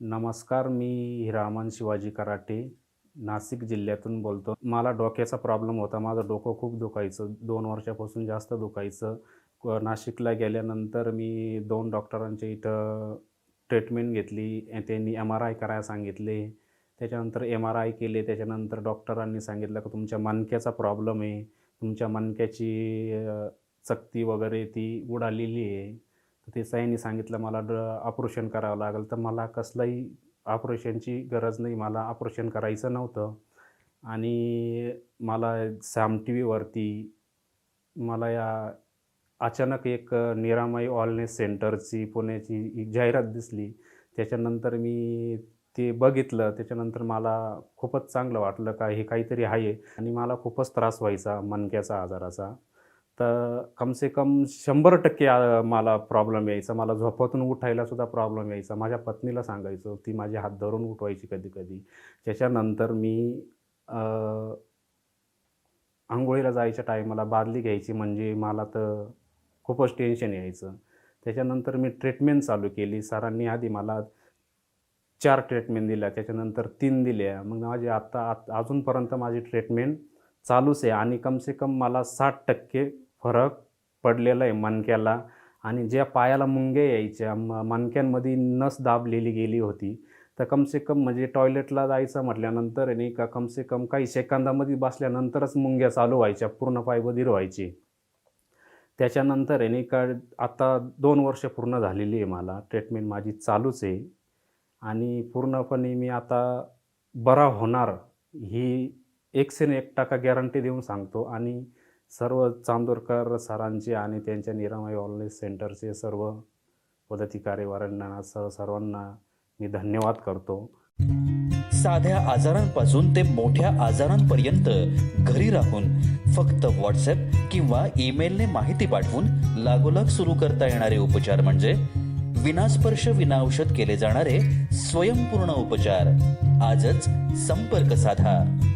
नमस्कार मी हिरामन शिवाजी कराटे नाशिक जिल्ह्यातून बोलतो. मला डोक्याचा प्रॉब्लेम होता. माझं डोकं खूप दुखायचं. दोन वर्षापासून जास्त दुखायचं. नाशिकला गेल्यानंतर मी दोन डॉक्टरांच्या इथं ट्रीटमेंट घेतली. त्यांनी एम आर आय करायला सांगितले. त्याच्यानंतर एम आर आय केले. त्याच्यानंतर डॉक्टरांनी सांगितलं की तुमच्या मणक्याचा प्रॉब्लेम आहे. तुमच्या मणक्याची चकती वगैरे ती उडालेली आहे. ते साईंनी सांगितलं मला ड ऑपरेशन करावं लागेल. तर मला कसलंही ऑपरेशनची गरज नाही. मला ऑपरेशन करायचं नव्हतं. आणि मला साम टी व्हीवरती मला या अचानक एक निरामय ऑलनेस सेंटरची पुण्याची एक जाहिरात दिसली. त्याच्यानंतर मी ते बघितलं. त्याच्यानंतर मला खूपच चांगलं वाटलं का हे काहीतरी आहे. आणि मला खूपच त्रास व्हायचा मणक्याचा आजाराचा. तर कमसे कम शंभर टक्के मला प्रॉब्लेम यायचा. मला झोपातून उठायला सुद्धा प्रॉब्लेम यायचा. माझ्या पत्नीला सांगायचो ती माझे हात धरून उठवायची कधी कधी त्याच्यानंतर मी आंघोळीला जायच्या टायमाला बादली घ्यायची. म्हणजे मला तर खूपच टेन्शन यायचं. त्याच्यानंतर मी ट्रीटमेंट चालू केली. सरांनी आधी मला चार ट्रीटमेंट दिल्या. त्याच्यानंतर तीन दिल्या. मग माझी आत्ता आत अजूनपर्यंत माझी ट्रीटमेंट चालूच आहे. आणि कमसे कम मला साठ टक्के फरक पडलेला आहे मणक्याला. आणि ज्या पायाला मुंग्या यायच्या म मणक्यांमध्ये नस दाबलेली गेली होती तर कमसे कम म्हणजे टॉयलेटला जायचं म्हटल्यानंतर आहे नाही का कमसे कम काही सेकंदामध्ये बसल्यानंतरच मुंग्या चालू व्हायच्या पूर्ण पाय बधीर व्हायची. त्याच्यानंतर आहे नाही का आता दोन वर्ष पूर्ण झालेली आहे मला ट्रीटमेंट माझी चालूच आहे. आणि पूर्णपणे मी आता बरा होणार ही एकशे एक टक्का गॅरंटी देऊन सांगतो. आणि सर्व चांदोरकर सरांचे आणि त्यांच्या निरामय वॉलनेस सेंटरचे सर्व पदाधिकारी वर्गांना सर्व सर्वांना मी धन्यवाद करतो. साध्या आजारांपासून ते मोठ्या आजारांपर्यंत घरी राहून फक्त व्हॉट्सअप किंवा ईमेलने माहिती पाठवून लागोलाग सुरू करता येणारे उपचार म्हणजे विनास्पर्श विनाऔषध केले जाणारे स्वयंपूर्ण उपचार. आजच संपर्क साधा.